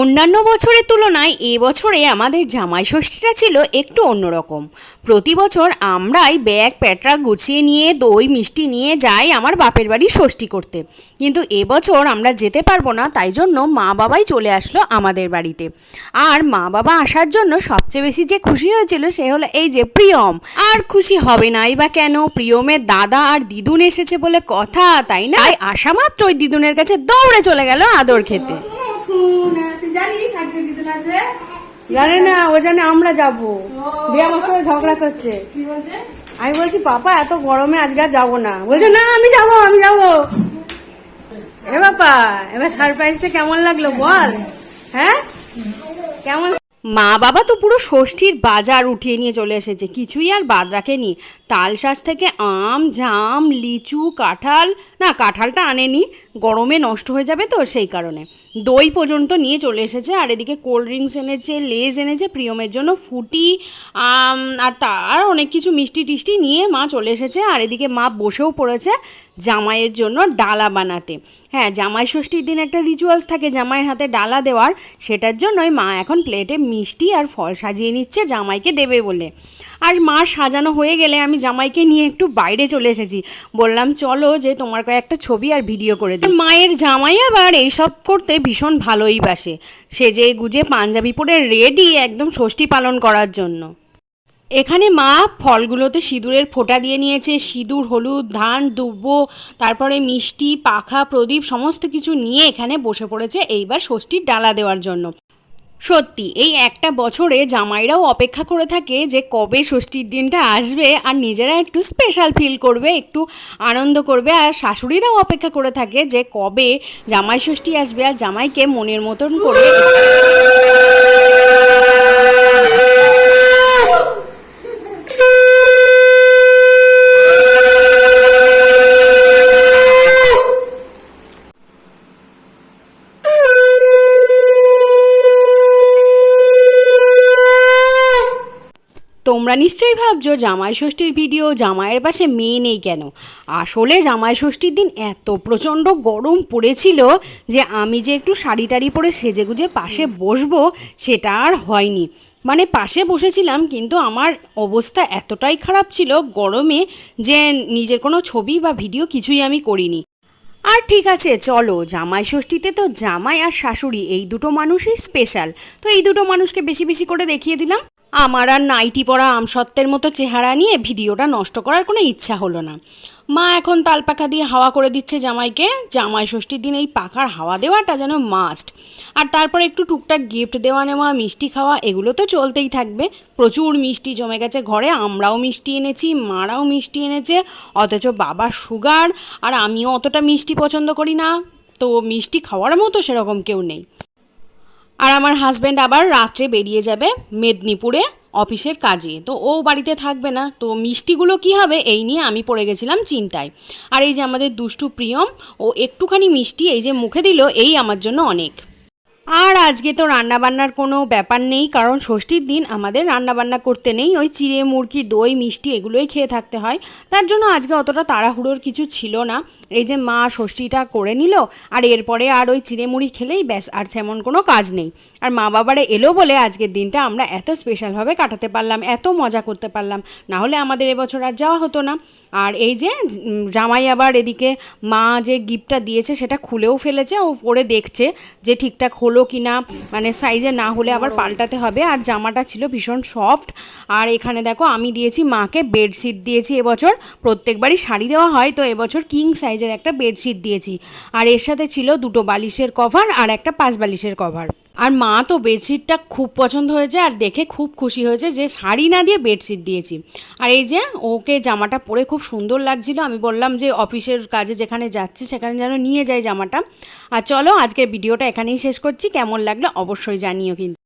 অন্যান্য বছরের তুলনায় এবছরে আমাদের জামাই ষষ্ঠীটা ছিল একটু অন্যরকম। প্রতি বছর আমরাই ব্যাগ, প্যাটরা গুছিয়ে নিয়ে, দই, মিষ্টি নিয়ে যাই আমার বাপের বাড়ি ষষ্ঠী করতে। কিন্তু এবছর আমরা যেতে পারব না, তাই জন্য মা বাবাই চলে আসলো আমাদের বাড়িতে। আর মা বাবা আসার জন্য সবচেয়ে বেশি যে খুশি হয়েছিল সে হলো এই যে প্রিয়ম। আর খুশি হবে নাই বা কেন? প্রিয়মের দাদা আর দিদুন এসেছে বলে কথা, তাই না? আসা মাত্রই দিদুনের কাছে দৌড়ে চলে গেল আদর খেতে জানিস আজকে দিদুন আসবে জানে না ও জানে আমরা যাব। দিয়ে আমার সাথে ঝগড়া করছে। আমি বলছি পাপা এত গরমে আজকে আর যাব না। বলছে না আমি যাব আমি যাব। এ বাপা এবার সারপ্রাইজটা কেমন লাগল বল? হ্যাঁ? কেমন? মা বাবা তো পুরো ষষ্ঠীর বাজার উঠিয়ে নিয়ে চলে এসেছে কিছুই আর বাদ রাখেনি। তালশাঁস থেকে আম জাম লিচু কাঁঠাল না কাঁঠালটা আনেনি গরমে নষ্ট হয়ে যাবে তো সেই কারণে। দই পর্যন্ত নিয়ে চলে এসেছে। আর এদিকে কোল্ড ড্রিঙ্কস এনেছে, লেজ এনেছে, প্রিয়মের জন্য ফুটি আর তার অনেক কিছু মিষ্টি টিষ্টি নিয়ে মা চলে এসেছে। আর এদিকে মা বসেও পড়েছে জামাইয়ের জন্য ডালা বানাতে। হ্যাঁ জামাই ষষ্ঠীর দিন একটা রিচুয়ালস থাকে জামাইয়ের হাতে ডালা দেওয়ার। সেটার জন্যই মা এখন প্লেটে মিষ্টি আর ফল সাজিয়ে নিচ্ছে জামাইকে দেবে বলে। আর মা সাজানো হয়ে গেলে আমি জামাইকে নিয়ে একটু বাইরে চলে এসেছি। বললাম, চলো যে তোমার কয়েকটা ছবি আর ভিডিও করে দিই। মায়ের জামাই আবার এইসব করতে ভীষণ ভালোই বাসে। সেজে গুজে পাঞ্জাবি পরে রেডি একদম ষষ্ঠী পালন করার জন্য। এখানে মা ফলগুলোতে সিঁদুরের ফোঁটা দিয়ে নিয়েছে। সিঁদুর, হলুদ, ধান, দুব্ব, তারপরে মিষ্টি, পাখা, প্রদীপ, সমস্ত কিছু নিয়ে এখানে বসে পড়েছে এইবার ষষ্ঠীর ডালা দেওয়ার জন্য। সত্যি, এই একটা বছরে জামাইরাও অপেক্ষা করে থাকে যে কবে ষষ্ঠীর দিনটা আসবে আর নিজেরা একটু স্পেশাল ফিল করবে, একটু আনন্দ করবে আর শাশুড়িরাও অপেক্ষা করে থাকে যে কবে জামাই ষষ্ঠী আসবে আর জামাইকে মনের মতন করে তোমরা নিশ্চয়ই ভাবছ জামাই ষষ্ঠীর ভিডিও জামাইয়ের পাশে মেয়ে নেই কেন? আসলে জামাই ষষ্ঠীর দিন এত প্রচণ্ড গরম পড়েছিল যে আমি যে একটু শাড়ি টাড়ি পরে সেজে গুজে পাশে বসবো সেটা আর হয়নি। মানে পাশে বসেছিলাম কিন্তু আমার অবস্থা এতটাই খারাপ ছিল গরমে যে নিজের কোনো ছবি বা ভিডিও কিছুই আমি করিনি। আর ঠিক আছে, চলো জামাই ষষ্ঠীতে তো জামাই আর শাশুড়ি এই দুটো মানুষই স্পেশাল তো এই দুটো মানুষকে বেশি বেশি করে দেখিয়ে দিলাম। আমার আর নাইটি পরা আমসত্ত্বের মতো চেহারা নিয়ে ভিডিওটা নষ্ট করার কোনো ইচ্ছা হলো না। মা এখন তাল পাখা দিয়ে হাওয়া করে দিচ্ছে জামাইকে। জামাই ষষ্ঠীর দিন এই পাখার হাওয়া দেওয়াটা যেন মাস্ট আর তারপর একটু টুকটাক গিফট দেওয়া নেওয়া, মিষ্টি খাওয়া, এগুলো তো চলতেই থাকবে। প্রচুর মিষ্টি জমে গেছে ঘরে, আমরাও মিষ্টি এনেছি, মারাও মিষ্টি এনেছে, অথচ বাবার সুগার আর আমিও অতটা মিষ্টি পছন্দ করি না। তো মিষ্টি খাওয়ার মতো সেরকম কেউ নেই। আর আমার হাজব্যান্ড আবার রাত্রে বেরিয়ে যাবে মেদিনীপুরে অফিসের কাজে। তো ও বাড়িতে থাকবে না। তো মিষ্টিগুলো কি হবে এই নিয়ে আমি পড়ে গেছিলাম চিন্তায়। আর এই যে আমাদের দুষ্টু প্রিয়ম, ও একটুখানি মিষ্টি এই যে মুখে দিল, এই আমার জন্য অনেক। আর আজকে তো রান্নাবান্নার কোনো ব্যাপার নেই, কারণ ষষ্ঠীর দিন আমাদের রান্নাবান্না করতে নেই। ওই চিড়ে, মুরগি, দই, মিষ্টি এগুলোই খেয়ে থাকতে হয়। তার জন্য আজকে অতটা তাড়াহুড়োর কিছু ছিল না। এই যে মা ষষ্ঠীটা করে নিল, আর এরপরে আর ওই চিড়ে, মুড়ি খেলেই ব্যাস, আর তেমন কোনো কাজ নেই। আর মা বাবারা এলো বলে আজকের দিনটা আমরা এত স্পেশালভাবে কাটাতে পারলাম, এত মজা করতে পারলাম। না হলে আমাদের এবছর আর যাওয়া হতো না। আর এই যে জামাই আবার এদিকে মা যে গিফটটা দিয়েছে, সেটা খুলেও ফেলেছে, ও পরে দেখছে যে ঠিকঠাক হলো কি না মানে সাইজে না হলে আবার পাল্টাতে হবে। আর জামাটা ছিল ভীষণ সফট আর এখানে দেখো আমি দিয়েছি মাকে বেডশিট দিয়েছি এবছর। প্রত্যেকবারই শাড়ি দেওয়া হয়, তো এবছর কিং সাইজের একটা বেডশিট দিয়েছি। আর এর সাথে ছিল দুটো বালিশের কভার আর একটা পাঁচ বালিশের কভার আর মা তো বেডশিটটা খুব পছন্দ হয়েছে আর দেখে খুব খুশি হয়েছে যে শাড়ি না দিয়ে বেডশিট দিয়েছি। আর এই যে ওকে জামাটা পরে খুব সুন্দর লাগছিল, আমি বললাম যে অফিসের কাজে যেখানে যাচ্ছি সেখানে যেন নিয়ে যায় জামাটা। আর চলো আজকের ভিডিওটা এখানেই শেষ করছি, কেমন লাগল অবশ্যই জানিও কিন্তু।